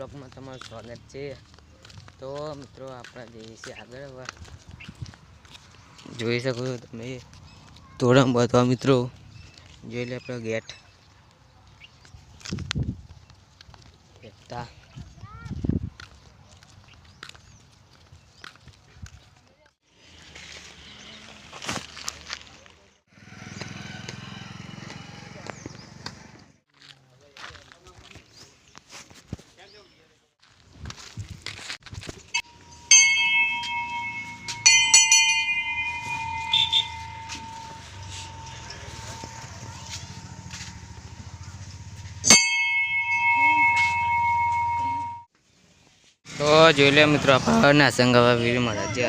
બ્લોગમાં તમારું સ્વાગત છે. તો મિત્રો, આપણે જઈએ છીએ આગળ જોઈ શકો છો તમે. તોરણ બધવા મિત્રો. જોઈ લે આપણો ગેટ. તો જોઈ લે મિત્રો આપણે નાસંગ હવે વીર મહારાજ જે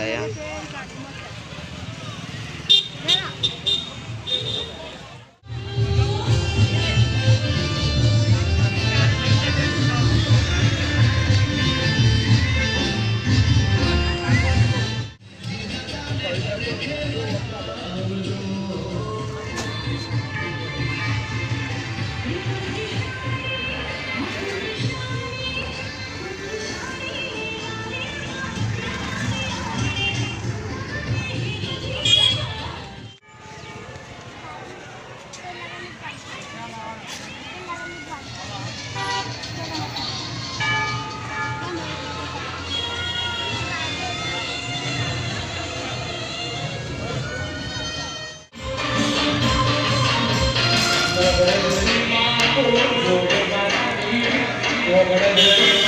આવ્યા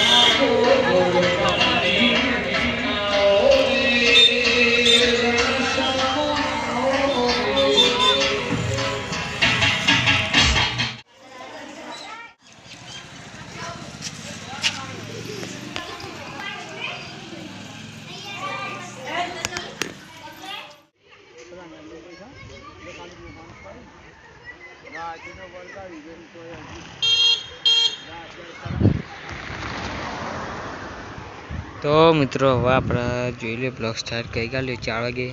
તો મિત્રો, હવે આપણે જોઈ લઈએ બ્લોગ સ્ટાર્ટ કઈ કાઢ્યો ચાર વાગે.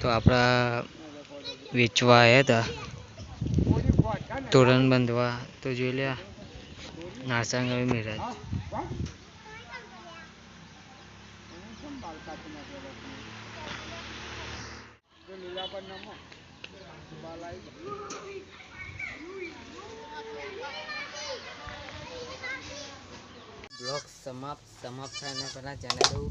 તો આપણા વેચવા આવ્યા હતા. તોરણ બાંધવા. તો જોઈ લે નારસાંગ હવે મિરાજ બ્લોગ સમાપ્ત સમાપ્ત થાય એના પહેલાં જાણી દઉં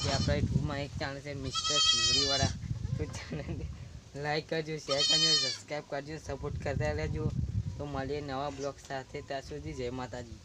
કે આપણા ટૂમાં એક ચેનલ છે મિસ્ટર શિવડીવાળા તો ચેનલને લાઈક કરજો શેર કરજો સબસ્ક્રાઈબ કરજો સપોર્ટ કરતા રહેજો. તો મળીએ નવા બ્લોગ સાથે. ત્યાં સુધી જય માતાજી.